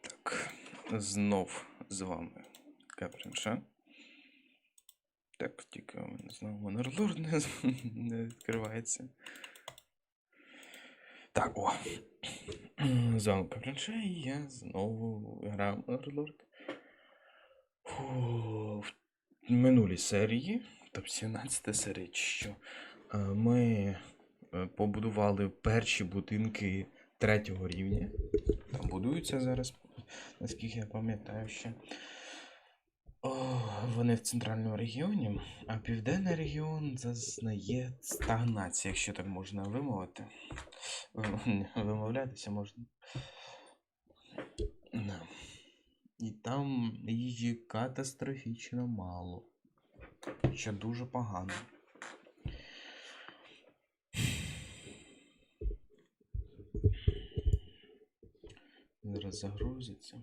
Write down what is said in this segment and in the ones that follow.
Так, знов з вами Капрінша. Так, тільки знову Монерлорд не, не відкривається. Так, о. З вами Капрінша, і я знову граю Монерлорд. Фу, В минулій серії, тобто 17 серія, що, е, ми е, побудували перші будинки третього рівня. Там будуються зараз, наскільки я пам'ятаю ще. О, вони в центральному регіоні, а південний регіон зазнає стагнації, якщо так можна вимовити. Вимовлятися можна. Да. І там їжі катастрофічно мало. Що дуже погано. Зараз загрузиться.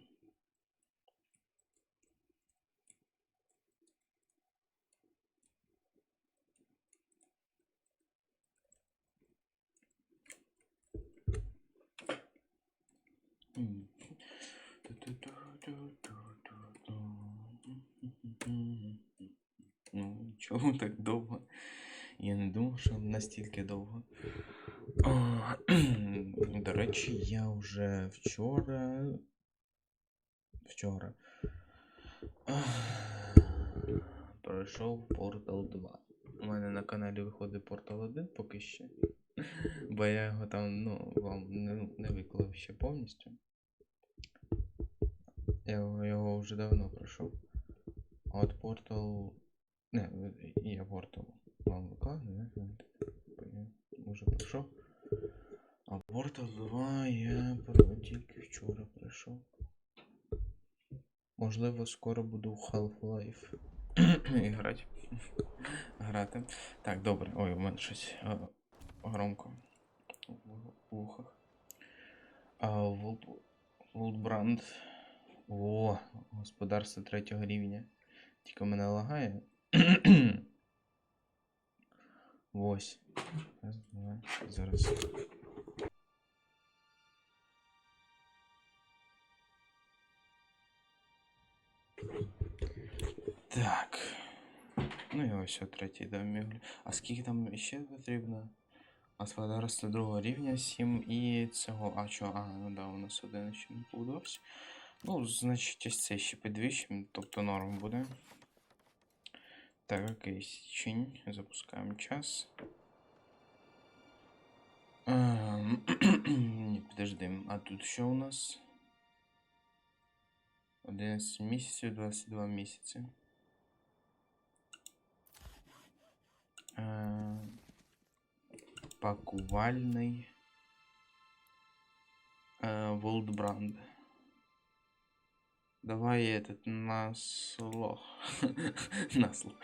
Ну, чому так довго? Я не думав, що настільки довго. О, До речі, я вже вчора. Вчора. Пройшов Portal 2. У мене на каналі виходить Portal 1 поки ще. Бо я його там, ну, вам не, не виклав ще повністю. Я його, вже давно пройшов. А от Portal. Не, я Portal вам викладу, не? Я Може пройшов. А 2 я тільки вчора пройшов. Можливо, скоро буду в Half-Life грати. Грати. Так, добре. Ой, у мене щось громко в Волт... Волтбранд. О, господарство третього рівня. Тільки мене лагає. Ось. Зараз. Так. Ну і ось о третій дам. А скільки там ще потрібно? Господарство другого рівня 7 і цього. А що? А, ну да, у нас один ще не побудувався. Ну, значить, ось це ще підвищимо, тобто норм буде. Так, окей, січень. Запускаємо час. Ем, Ні, подожди, а тут що у нас? 11 місяців, 22 місяці. Пакувальний. Е, Волдбранд. Давай этот на слух. на слух.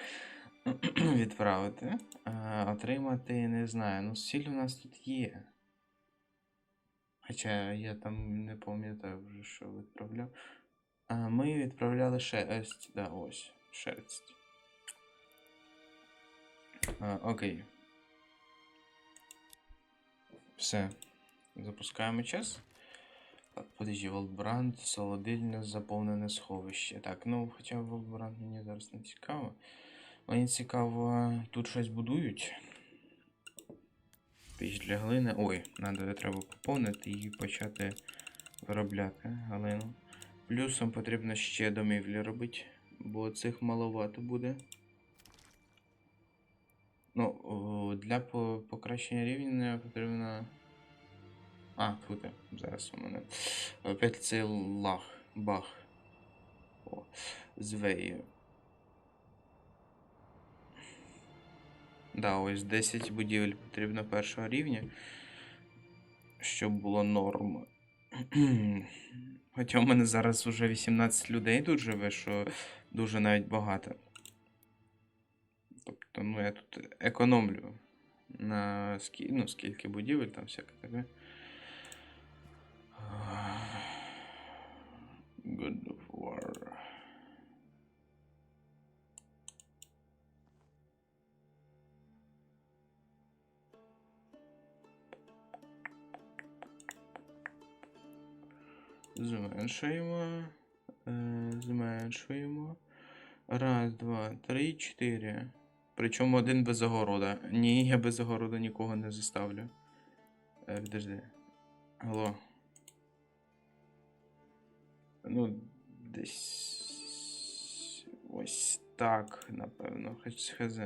Відправити. Е, отримати, не знаю. Ну, сіль у нас тут є. Хоча я там не пам'ятаю вже, що відправляв. А, ми відправляли шерсть. Да, ось. Шерсть. А, окей. Все. Запускаємо час. Подожди, Волтбранд, солодильне, заповнене сховище. Так, ну, хоча Волтбранд мені зараз не цікаво. Мені цікаво, тут щось будують. Піч для глини. Ой, надо, треба поповнити і почати виробляти глину. Плюсом потрібно ще домівлі робити, бо цих маловато буде. Ну, для покращення рівня потрібно. А, тут. Зараз у мене. Опять цей лаг. Бах. О, звею. Да, ось 10 будівель потрібно першого рівня. Щоб було норм. Хоча в мене зараз вже 18 людей тут живе, що дуже навіть багато. Ну я тут економлю на скі... ну, скільки будівель, там всяке таке. God of War. Зменшуємо. Е, зменшуємо. Раз, два, три, чотири. Причому один без огорода. Ні, я без огорода нікого не заставлю. Е, підожди. Алло. Ну, десь. Ось так, напевно. Хз.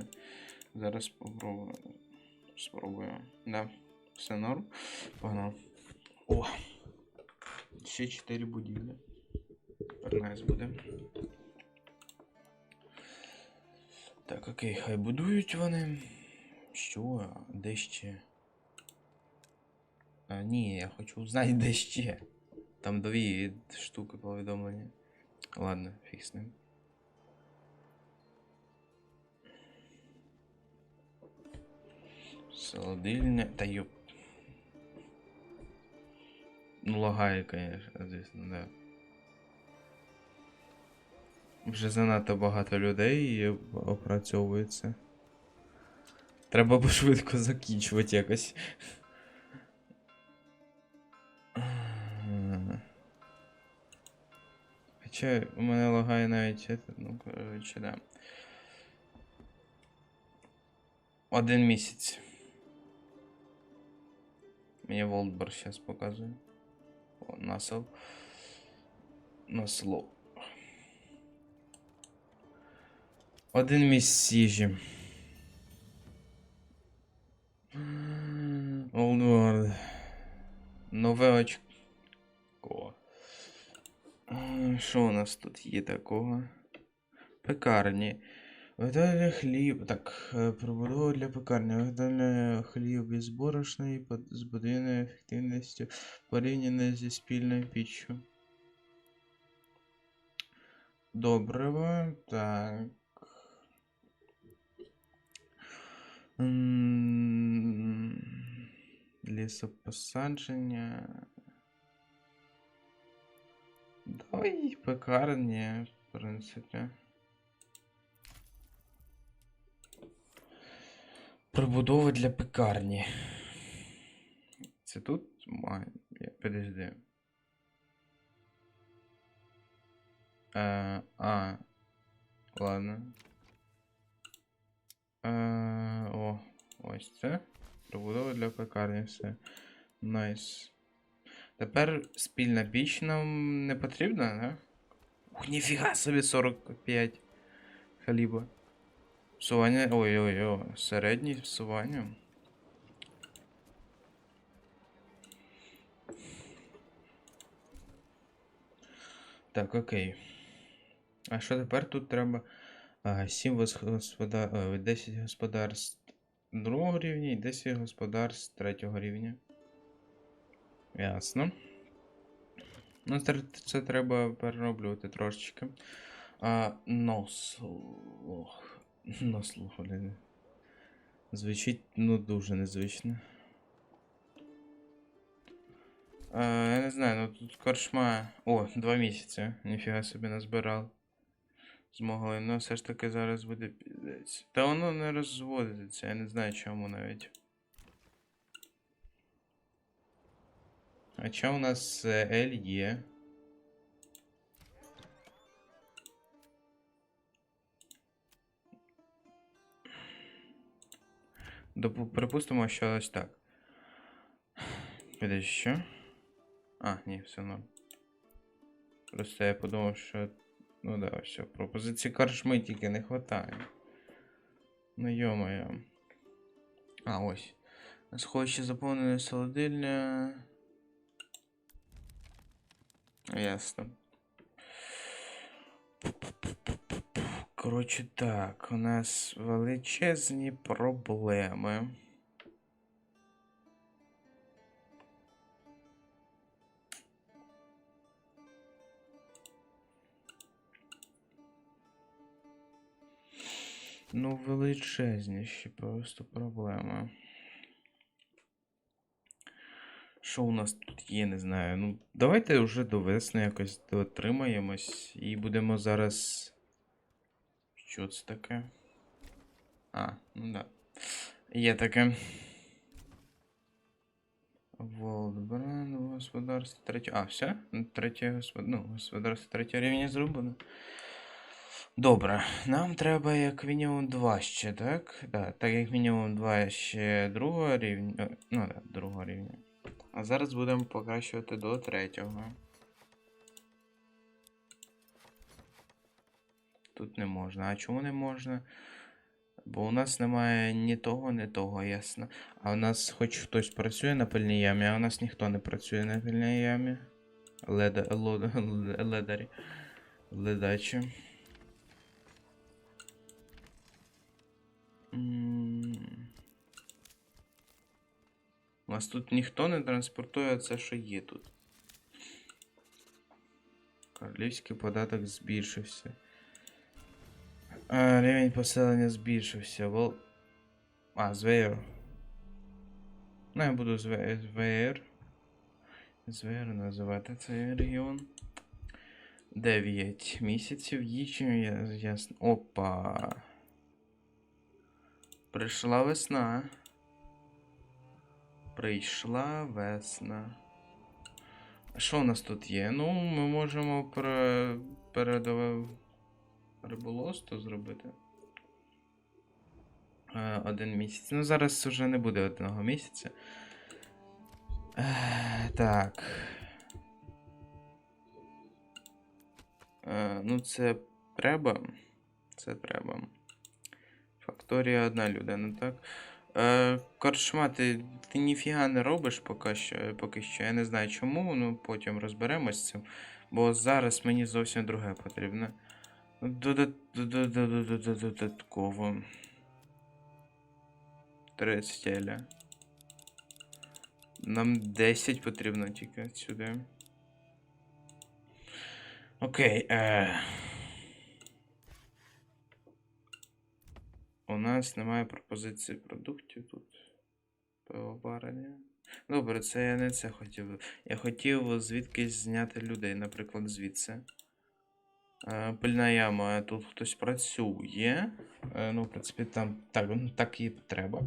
Зараз спробую. Спробую. Да. Все норм. Погнав. О! Ще 4 будівлі. Тепер найс буде. Так, окей, хай будують вони. Що? Де ще? А, ні, я хочу знати, де ще. Там дві штуки повідомлення. Ладно, фіг з ним. Солодильня. Та ёп. Ну, лагає, конечно, звісно, да. Вже занадто багато людей опрацьовується. Треба б швидко закінчувати якось. Хоча у мене лагає навіть ну, коротше, да. Один місяць. Мені Волтбар зараз показує. О, насел. Насло. Один місяць їжі. Олдворд. Нове очко. Що у нас тут є такого? Пекарні. Виготовлення хліб. Так, е, пробудова для пекарні. Виготовлення хліб із борошної з подвійною ефективністю порівняно зі спільною піччю. Добриво. Так. М, Лісопосадження. Давай пекарні, в принципі. Прибудова для пекарні. Це тут. Я- Подожди. А. Ладно. Е, о, ось це. Прибудова для пекарні, все. Найс. Тепер спільна піч нам не потрібна, да? Ух, ніфіга собі 45 хліба. Всування. Ой-ой-ой, середнє всування. Так, окей. А що тепер тут треба? А, 7 господар... 10 господарств другого рівня і 10 господарств третього рівня. Ясно. Ну, це, треба перероблювати трошечки. А, нос. Ох. Нос, блін. Звучить, ну, дуже незвично. А, я не знаю, ну тут коршма. О, два місяці. Ніфіга собі назбирав. Змогли. Ну, все ж таки зараз буде піздець. Та воно не розводиться, я не знаю чому навіть. А чо у нас е, L є? Припустимо, що ось так. Піде що? А, ні, все норм. Просто я подумав, що. Ну да, все. Пропозиції коршми тільки не хватає. Ну йо-моє. А, ось. Сховище заповнене солодильня. Ясно. Коротше так, у нас величезні проблеми. Ну, величезніші просто проблеми. Що у нас тут є, не знаю. Ну, давайте вже до весни якось дотримаємось і будемо зараз. Що це таке? А, ну да. Є таке. Волдбран, господарство третього. А, все? Третє господ... ну, господарство третього рівня зроблено. Добре, нам треба як мінімум два ще, так? Да, так як мінімум два ще другого рівня. е, Ну, да, другого рівня. А зараз будемо покращувати до третього. Тут не можна. А чому не можна? Бо у нас немає ні того, ні того, ясно. А у нас хоч хтось працює на пильній ямі, а у нас ніхто не працює на пильній ямі. Леда, лод, ледарі. Ледачі. У нас тут ніхто не транспортує це, що є тут. Королівський податок збільшився. А, рівень поселення збільшився. Вол... А, звеєр. Ну, я буду зве- звеєр. Звеєр називати цей регіон. 9 місяців їжі, я, ясно. Опа. Прийшла весна. Прийшла весна. А Що у нас тут є? Ну, ми можемо пере... передавати риболовство зробити. Е, один місяць. Ну, зараз вже не буде одного місяця. Е, так. Е, ну, це треба. Це треба. Факторія одна людина, так? Е, коршма, ти, ти ніфіга не робиш поки що, поки що. Я не знаю чому, ну потім розберемось з цим. Бо зараз мені зовсім друге дода- Додатково. 30 еля. Нам 10 потрібно тільки сюди. Окей. Е... У нас немає пропозиції продуктів тут. Пивоварення. Добре, це я не це хотів. Я хотів звідкись зняти людей, наприклад, звідси. Е, Пильна яма, тут хтось працює. Е, Ну, в принципі, там так, ну, так і треба.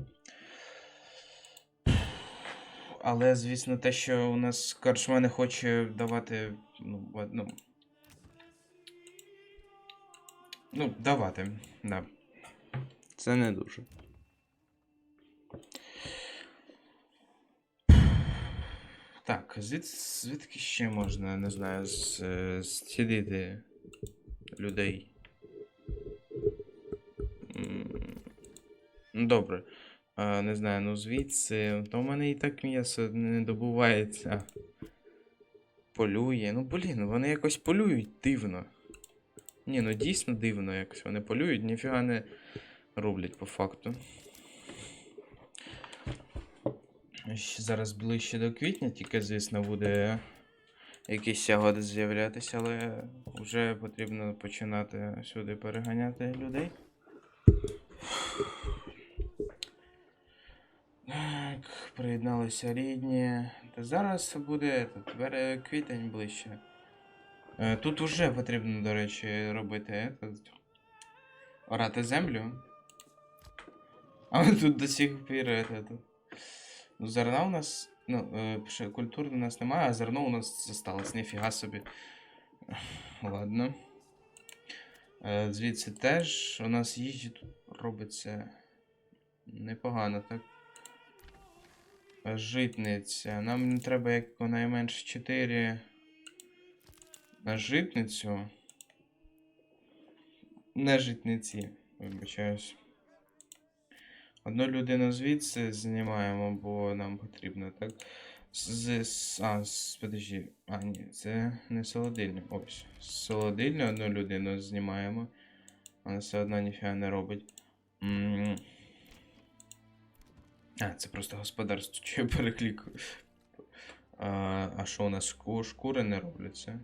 Але, звісно, те, що у нас Каршма не хоче давати. Ну, одну. Ну, давати, да. Це не дуже. Так, звід, звідки ще можна, не знаю, зцілити людей? Ну, добре. Не знаю, ну звідси. То в мене і так м'ясо не добувається. Полює. Ну, блін, вони якось полюють дивно. Ні, ну дійсно дивно якось. Вони полюють, ніфіга не роблять по факту. Зараз ближче до квітня, тільки, звісно, буде якийсь ягоди з'являтися, але вже потрібно починати сюди переганяти людей. Так, приєдналися рідні. Та зараз буде тут, квітень ближче. Е, Тут вже потрібно, до речі, робити орати землю. Але тут до сих пір этот, Ну, зерна у нас. Ну, е, ще у нас немає, а зерно у нас залишилось, ніфіга собі. Ладно. Е, Звідси теж у нас їжі тут робиться непогано, так? Е, Житниця. Нам не треба якнайменше 4 на житницю. Не житниці, вибачаюсь. Одну людину звідси знімаємо, бо нам потрібно, так? З, з а, з, подожди. А, ні, це не солодильня. Ось. Солодильня одну людину знімаємо. Вона все одно ніфіга не робить. М. А, це просто господарство, що я переклікаю. А, а що у нас шкури не робляться?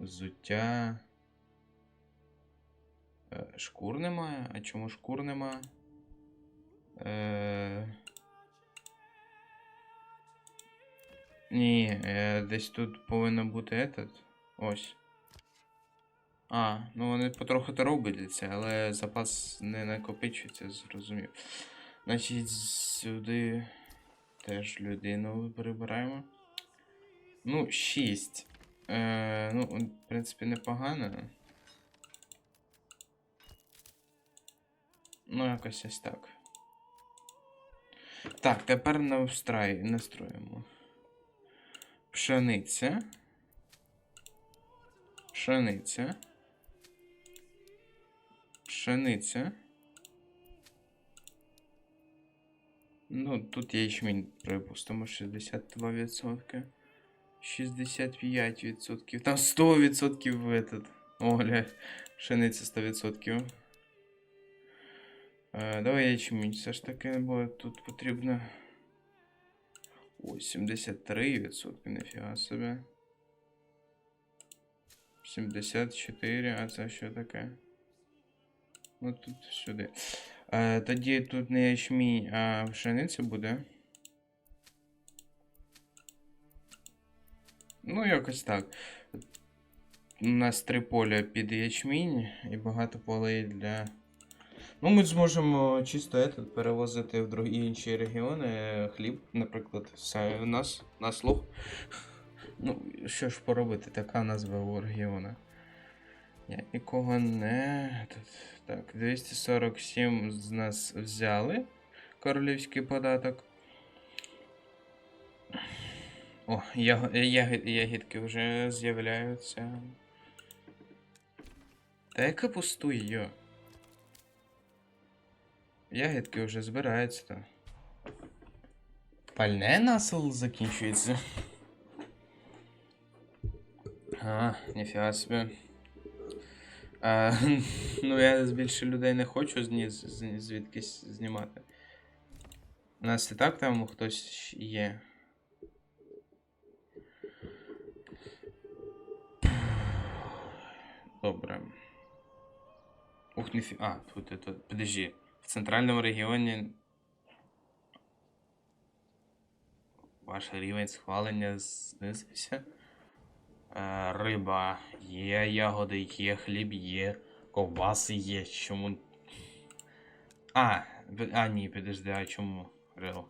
Взуття. Е, Шкур немає? А чому шкур немає? Е... Ні, е, десь тут повинно бути этот. Ось. А, ну вони потроху то робляться, але запас не накопичується, зрозумів. Значить, сюди теж людину прибираємо. Ну, 6. Е, ну, в принципі, непогано. Ну, якось ось так. Так, тепер навстрай, настроїмо. Пшениця. Пшениця. Пшениця. Ну, тут ячмінь, припустимо, 62%. 65%. Там 100% в этот. Оля, пшениця 100%. Е, давай ячмінь все ж таки, бо тут потрібно. О, 73%, ніфіга собі. 74, а це що таке? Ну тут сюди. Е, тоді тут не ячмінь, а пшениця буде. Ну, якось так. У нас три поля під ячмінь і багато полей для. Ну, ми зможемо чисто этот, перевозити в другі інші регіони е, хліб, наприклад, все у нас на слух. Ну, що ж поробити, така назва у регіона. Я нікого не. Тут, так, 247 з нас взяли королівський податок. О, яг... ягідки вже з'являються. Та яка пустує, йо? Ягідки вже збираються то. Пальне насел закінчується. А, ніфіга собі. А, ну я більше людей не хочу зні... з- звідкись знімати. У нас і так там хтось є. Добре. Ух, ніфі... А, тут, тут, подожди. Центральному регіоні ваш рівень схвалення знизився. Е, риба є, ягоди є, хліб є, ковбаси є. Чому. А, а ні, підожди, а чому? Рил?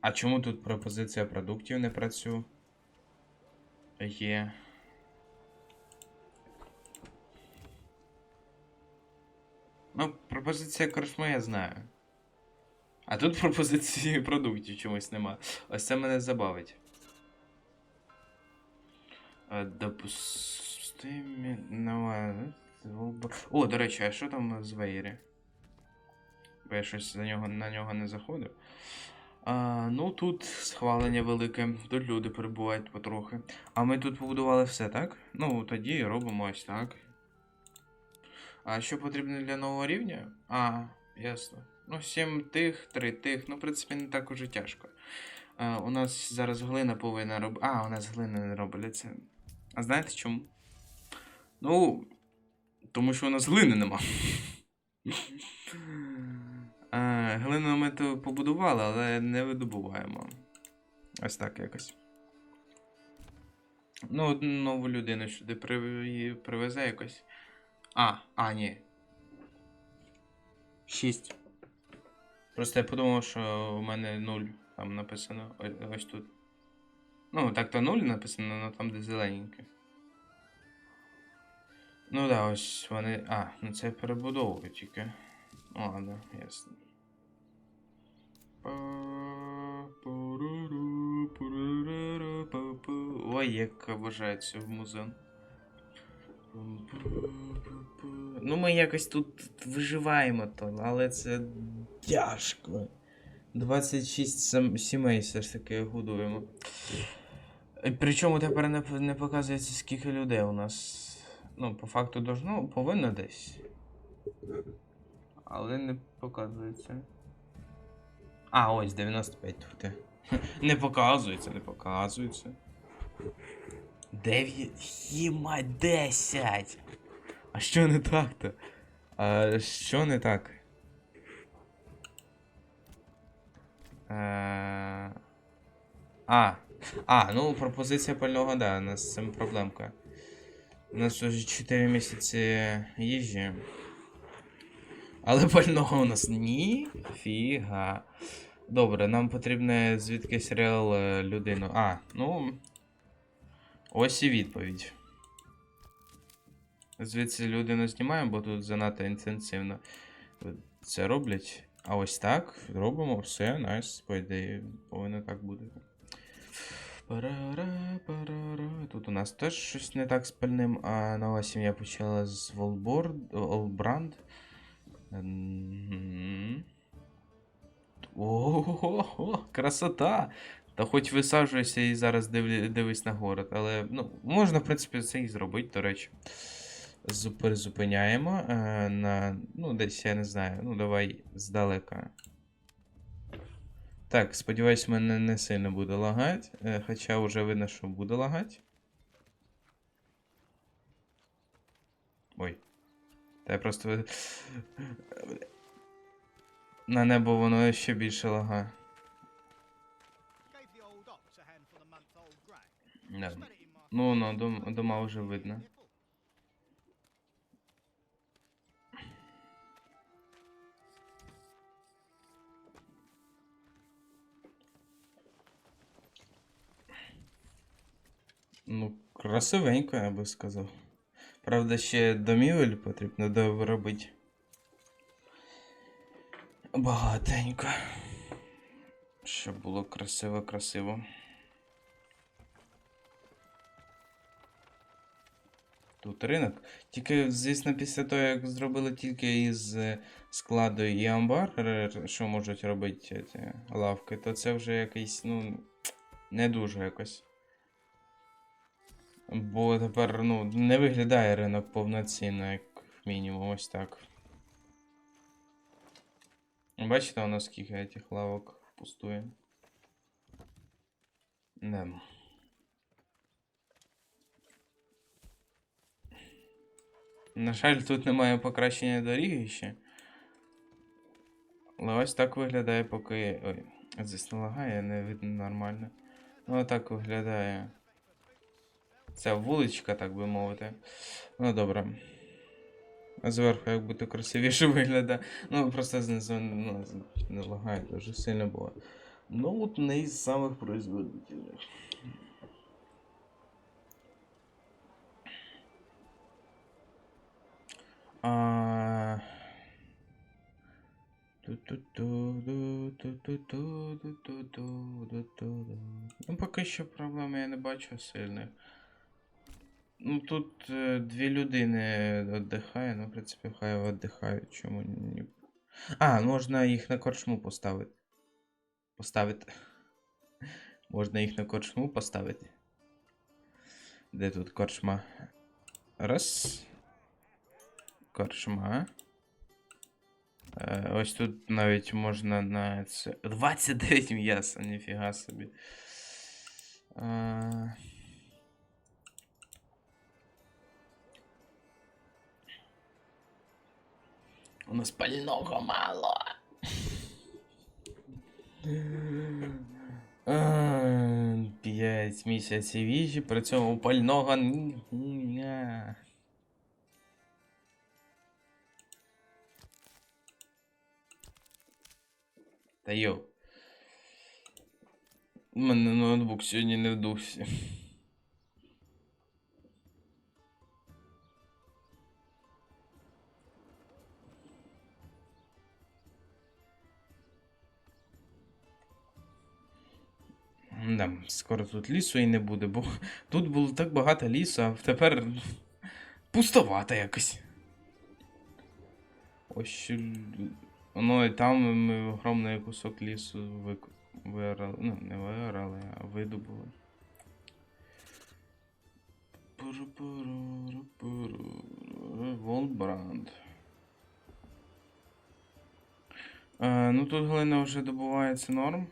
А чому тут пропозиція продуктів не працює? Є. пропозиція коршми я знаю. А тут пропозиції продуктів чомусь нема. Ось це мене забавить. Е, Допустимі. О, до речі, а що там з Вейрі? Бо я щось за нього, на нього не заходив. А, ну тут схвалення велике, тут люди перебувають потрохи. А ми тут побудували все, так? Ну, тоді робимо ось так. А що потрібно для нового рівня? А, ясно. Ну, 7 тих, 3 тих. Ну, в принципі, не так уже тяжко. А, у нас зараз глина повинна робити. А, у нас глина не робиться. А знаєте чому? Ну, тому що у нас глини нема. Глину ми то побудували, але не видобуваємо. Ось так якось. Ну, нову людину сюди привезе якось. А, а, ні. 6. Просто я подумав, що у мене 0 там написано. Ось тут. Ну, так то 0 написано, але там де зелененьке. Ну да, ось вони. А, ну це перебудовують тільки. Ладно, ясно. Ой, як обожаю цю музон. Ну, ми якось тут виживаємо то, але це тяжко. 26 сам- сімей все ж таки годуємо. Причому тепер не, не показується, скільки людей у нас. Ну, по факту должно, повинно десь. Але не показується. А, ось 95 тут. Не показується, не показується. 9. Єма 10. А що не так-то? А що не так? Е, А. А, ну пропозиція пального, да, у нас з цим проблемка. У нас вже 4 місяці їжі. Але пального у нас ніфіга. Добре, нам потрібне звідки серіал е, людину. А, ну. Ось і відповідь. Звідси людину знімаємо, бо тут занадто інтенсивно це роблять. А ось так робимо все, найс, по ідеї, повинно так бути. Тут у нас теж щось не так з пальним, а нова сім'я почала з Волборд, Олбранд. Ого, красота! Та хоч висаджуйся і зараз дивись на город, але ну, можна, в принципі, це і зробити, до речі. Зупер зупиняємо е, на. Ну, десь я не знаю. Ну, давай здалека. Так, сподіваюсь, мене не сильно буде лагати. Е, хоча вже видно, що буде лагати. Ой. Та я просто. На небо воно ще більше лагає. Да. Ну, ну, дома вже видно. Ну, красивенько, я би сказав. Правда, ще домівель потрібно доробити. Багатенько. Щоб було красиво-красиво. Тут ринок. Тільки, звісно, після того, як зробили тільки із е, складу і амбар, що можуть робити ці лавки, то це вже якийсь, ну, не дуже якось. Бо тепер, ну, не виглядає ринок повноцінно, як мінімум, ось так. Бачите, у нас скільки цих лавок пустує. Не. На жаль, тут немає покращення доріги ще. Але ось так виглядає, поки. Ой, здесь не лагає, не видно нормально. Ну, так виглядає. Ця вуличка, так би мовити. Ну, добре. Зверху як буде красивіше виглядає. Ну, просто знизу ну, не лагає дуже сильно було. Ну, от не із самих производителів. А... Ну, поки що проблем я не бачу сильних. Ну, тут е, дві людини віддихає, ну, в принципі, хай віддихають, чому ні. А, можна їх на корчму поставити. Поставити. Можна їх на корчму поставити. Де тут корчма? Раз. Корчма. Е, ось тут навіть можна на це. 29 м'яса, ніфіга собі. Е, У нас пального мало. П'ять місяців їжі, при цьому пального ніхуя. Та йо. У мене ноутбук сьогодні не в дусі. Да, скоро тут лісу і не буде, бо тут було так багато лісу, а тепер пустовато якось. Ось. Ну і там ми огромний кусок лісу вик... вирали. Ну, не вирали, а видобули. Волбранд. Е, ну тут глина вже добувається норм.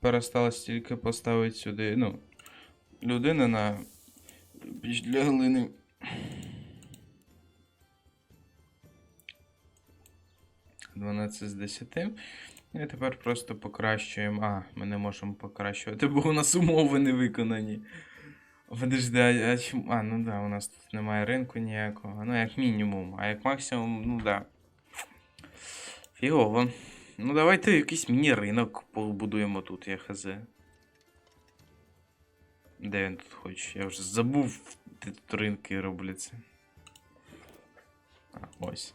Тепер осталось тільки поставити сюди, ну, людина на піч для глини. Дванадцять з 10. І тепер просто покращуємо. А, ми не можемо покращувати, бо у нас умови не виконані. Подожди, а чому? А, ну да, у нас тут немає ринку ніякого. Ну, як мінімум, а як максимум, ну да. Фігово. Ну, давайте якийсь міні-ринок побудуємо тут, я хз. Де він тут хоче? Я вже забув, де тут ринки робляться. А, ось.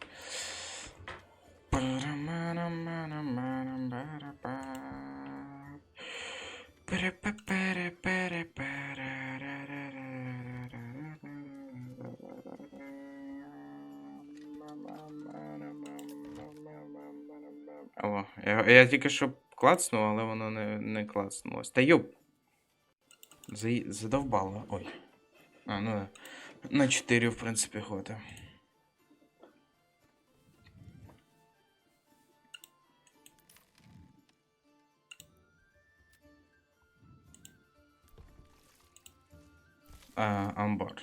О, я, я тільки що клацнув, але воно не, не клацнулось. Та йоп. Задовбало. Ой. А, ну да. На 4, в принципі, хватить. А, амбар.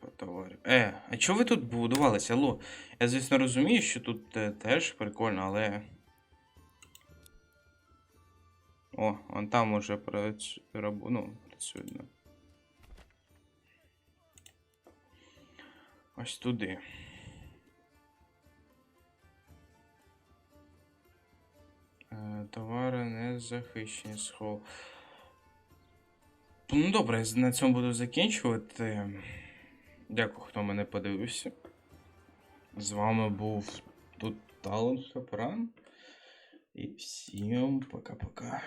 По товарів. Е, а чого ви тут будувалися? Алло? Я, звісно, розумію, що тут е, теж прикольно, але. О, он там уже працює. Ну, працює. Ось туди. Е, Товари не захищені схол. Ну добре, на цьому буду закінчувати. Дякую, хто мене подивився. З вами був тут Талон Хапран. І всім пока-пока.